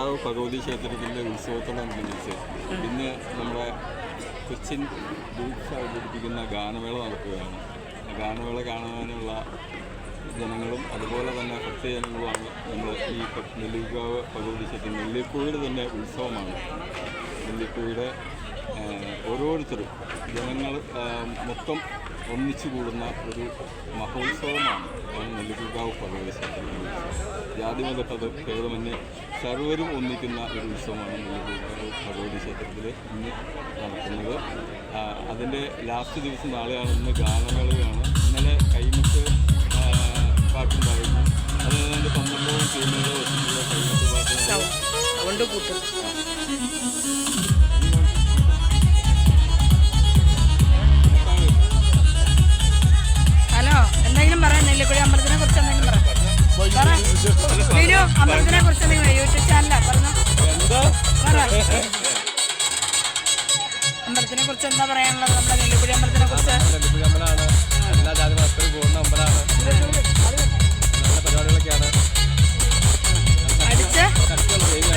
നെല്ലിക്കാവ് ഭഗവതി ക്ഷേത്രത്തിന്റെ ഉത്സവത്തോടനുബന്ധിച്ച് ഇന്ന് നമ്മുടെ കൊച്ചിൻ ബൂക്സ് അവതരിപ്പിക്കുന്ന ഗാനമേള നടക്കുകയാണ്. ആ ഗാനമേള കാണാനുള്ള ജനങ്ങളും അതുപോലെ തന്നെ ഭക്തജനങ്ങളുമാണ് നമ്മൾ ഈ നെല്ലിക്കാവ് ഭഗവതി ക്ഷേത്രം നെല്ലിപ്പൂയുടെ തന്നെ ഉത്സവമാണ്. നെല്ലിപ്പൂയുടെ ഓരോരുത്തരും ജനങ്ങൾ മൊത്തം ഒന്നിച്ചു കൂടുന്ന ഒരു മഹോത്സവമാണ് നെല്ലിക്കുകാവ് ഉത്സവം ജാതിമതട്ടത് ഭേദമന്യേ സർവരും ഒന്നിക്കുന്ന ഒരു ഉത്സവമാണ് നെല്ലിക്കുകാവ് ഭഗവതി ക്ഷേത്രത്തിൽ ഇന്ന് നടക്കുന്നത്. അതിന്റെ ലാസ്റ്റ് ദിവസം നാളെയാണ് ഇന്ന് ഗാനമേളയാണ്. ഇന്നലെ കൈമുട്ട് പാട്ടുണ്ടായിരുന്നു. അത് പന്ത്രണ്ടോ ടീമുകൾ വെച്ചിട്ടുള്ള കൈമുട്ട് പാട്ട് വിനു അമ്പലത്തിനെ കുറിച്ച് എന്തെങ്കിലും യൂട്യൂബ് ചാനലാ പറഞ്ഞു. എന്താ? അമ്പലത്തിനെ കുറിച്ച് എന്താ പറയാനുള്ളത്? നമ്മുടെ നെല്ലിക്കുഴി അമ്പലത്തിനെ കുറിച്ച്. എല്ലാ ജാതി മതസ്ഥരും പോകുന്ന അമ്പലമാണ് നല്ല പരിപാടികളൊക്കെയാണ്. അടിച്ച്.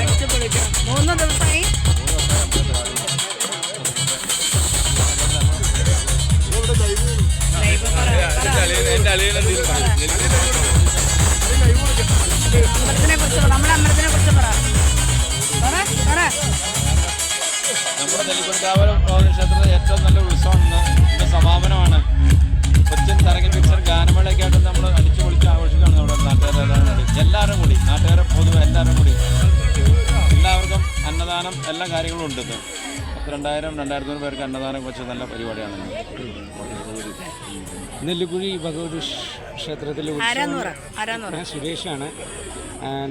അടിച്ച് പൊളിക്കണം മൂന്ന് ദിവസമായി. ലൈവ് പറ, പറ. അമ്പലത്തിനെ കുറിച്ച് നമ്മുടെ അമ്പലത്തിനെ കുറിച്ച് പറ. നമ്മുടെ നെല്ലിപ്പുഴക്കാവലം ക്ഷേത്രത്തിലെ ഏറ്റവും നല്ല ഉത്സവമാണ് ഇന്ന് സമാപനമാണ്. കൊച്ചിൻ തരകൻ പിക്ചർ ഗാനമേളയൊക്കെ ആയിട്ട് നമ്മൾ അടിച്ചു പൊളിച്ച് ആഘോഷിക്കുകയാണ് നമ്മുടെ നാട്ടുകാരെല്ലാവരും കൂടി. എല്ലാവരും കൂടി നാട്ടുകാരെ പൊതുവെ എല്ലാവരും കൂടി. എല്ലാവർക്കും അന്നദാനം എല്ലാ കാര്യങ്ങളും ഉണ്ട് ഇന്ന്. രണ്ടായിരം രണ്ടായിരത്തി പേർക്ക് അന്നദാനം വെച്ച് നല്ല പരിപാടിയാണ് ഇന്ന്. നെല്ലിക്കുഴി ഭഗവതി ക്ഷേത്രത്തിൽ ക്ഷേത്രത്തിലെ ഉത്സവം. സുരേഷാണ്.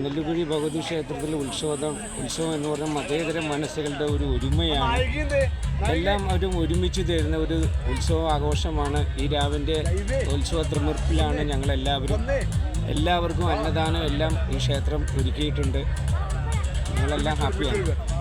നെല്ലുകുഴി ഭഗവതി ക്ഷേത്രത്തിലെ ഉത്സവം ഉത്സവം എന്ന് പറഞ്ഞാൽ മതേതര മനസ്സുകളുടെ ഒരു ഒരുമയാണ്. എല്ലാം അവരും ഒരുമിച്ച് തരുന്ന ഒരു ഉത്സവ ആഘോഷമാണ്. ഈ രാവിന്റെ ഉത്സവ തൃമുർപ്പിലാണ് ഞങ്ങളെല്ലാവരും. എല്ലാവർക്കും അന്നദാനം എല്ലാം ഈ ക്ഷേത്രം ഒരുക്കിയിട്ടുണ്ട്. ഞങ്ങളെല്ലാം ഹാപ്പിയാണ്.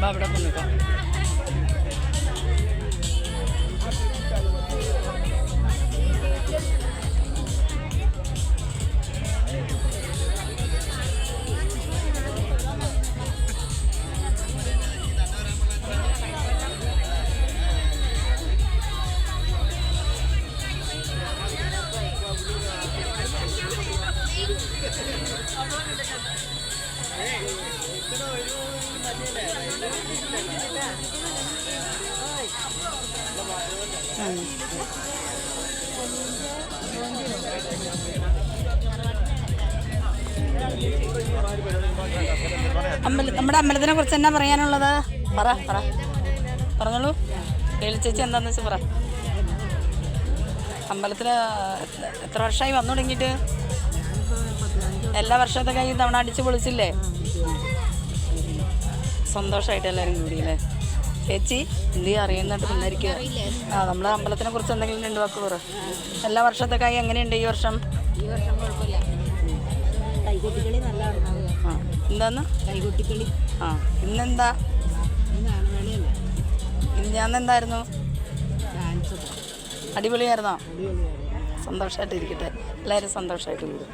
ഒരു വാക്ക് അവിടെ കൊണ്ടുപോകാം അമ്പല നമ്മുടെ അമ്പലത്തിനെ കുറിച്ച് എന്നാ പറയാനുള്ളത്? പറ പറ. പറഞ്ഞോളൂ. കേൾച്ചേച്ചി ചേച്ചി എന്താന്ന് വെച്ചാൽ പറ. അമ്പലത്തിൽ എത്ര വർഷമായി വന്നു തുടങ്ങിയിട്ട്? എല്ലാ വർഷത്തെ കഴിഞ്ഞ് തവണ അടിച്ച് പൊളിച്ചില്ലേ? സന്തോഷമായിട്ട് എല്ലാവരും കൂടിയില്ലേ? ചേച്ചി എന്ത് അറിയുന്നുണ്ട് പിന്നായിരിക്കും ആ നമ്മളെ അമ്പലത്തിനെ കുറിച്ച് എന്തെങ്കിലും രണ്ട് വാക്ക് പറ എല്ലാ വർഷത്തെ കൈ എങ്ങനെയുണ്ട് ഈ വർഷം? ഈ വർഷം കുഴപ്പമില്ല. കൈകൊട്ടിക്കളി നല്ല ആ എന്താന്ന്? കൈകൊട്ടിക്കളി. ആ ഇന്നെന്താ? ഇന്ന് ഞാൻ എന്തായിരുന്നു അടിപൊളിയായിരുന്നോ? സന്തോഷമായിട്ട് ഇരിക്കട്ടെ എല്ലാവരും സന്തോഷമായിട്ട് കൂടും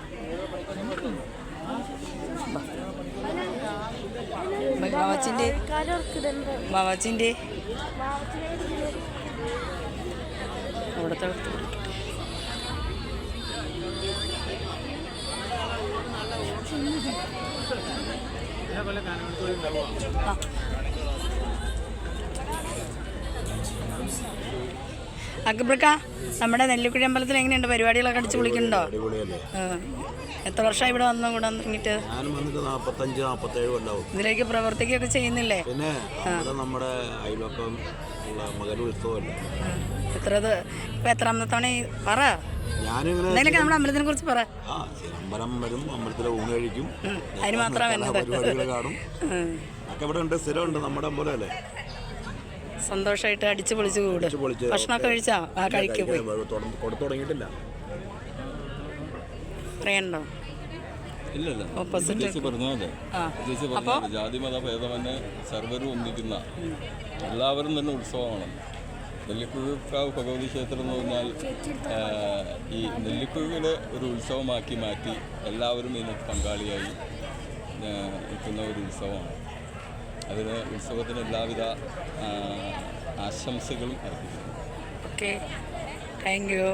മാവച്ചിന്റെ മാവച്ചിന്റെ അവിടുത്തെ അക്ബർക്ക നമ്മുടെ നെല്ലിക്കുഴി അമ്പലത്തിൽ എങ്ങനെയുണ്ട്? പരിപാടികളൊക്കെ അടിച്ചു വിളിക്കുന്നുണ്ടോ ആ. എത്ര വർഷം ഇവിടെ വന്നു കൂടെ തുടങ്ങിയിട്ട് ഞാൻ വന്നിട്ട് നാപ്പത്തഞ്ച് നാപ്പത്തേഴ് കൊല്ലാവും. ഇതിലേക്ക് പ്രവർത്തിക്കുകയൊക്കെ ചെയ്യുന്നില്ലേ? പിന്നെ അവിടെ നമ്മുടെ അയൽവക്കം മകൻ ഉത്സവമല്ലേ. എത്ര ഇപ്പൊ എത്രാമത്തെ തവണ പറ. ഞാനിങ്ങനെ നമ്മുടെ അമ്പലത്തിനെ കുറിച്ച് പറ. അമ്പലം വരും അമ്പലത്തിലെ ഊണ് കഴിക്കും അതിന് വന്നത് പരിപാടികൾ കാണും. ഒക്കെ ഇവിടെ ഉണ്ട് സ്ഥിരമുണ്ട് നമ്മുടെ അമ്പലം അല്ലേ സന്തോഷമായിട്ട് അടിച്ചു പൊളിച്ചു കൂടും. ഭക്ഷണമൊക്കെ കഴിച്ചാ? കഴിക്കും കൊടുത്തു തുടങ്ങിയിട്ടില്ല. പറയണ്ടോ ഇല്ലല്ല. ചേച്ചി മത. ഭേദമന്യേ സർവരും ഒന്നിക്കുന്ന എല്ലാവരും തന്നെ ഉത്സവമാണ്. നെല്ലിക്കുഴിക്കാവ് ഭഗവതി ക്ഷേത്രം എന്ന് പറഞ്ഞാൽ ഈ നെല്ലിക്കുഴുവിനെ ഒരു ഉത്സവമാക്കി മാറ്റി എല്ലാവരും ഇതിന് പങ്കാളിയായി നിൽക്കുന്ന ഒരു ഉത്സവമാണ്. അതിന് ഉത്സവത്തിന് എല്ലാവിധ ആശംസകളും അർപ്പിക്കുന്നു. Okay thank you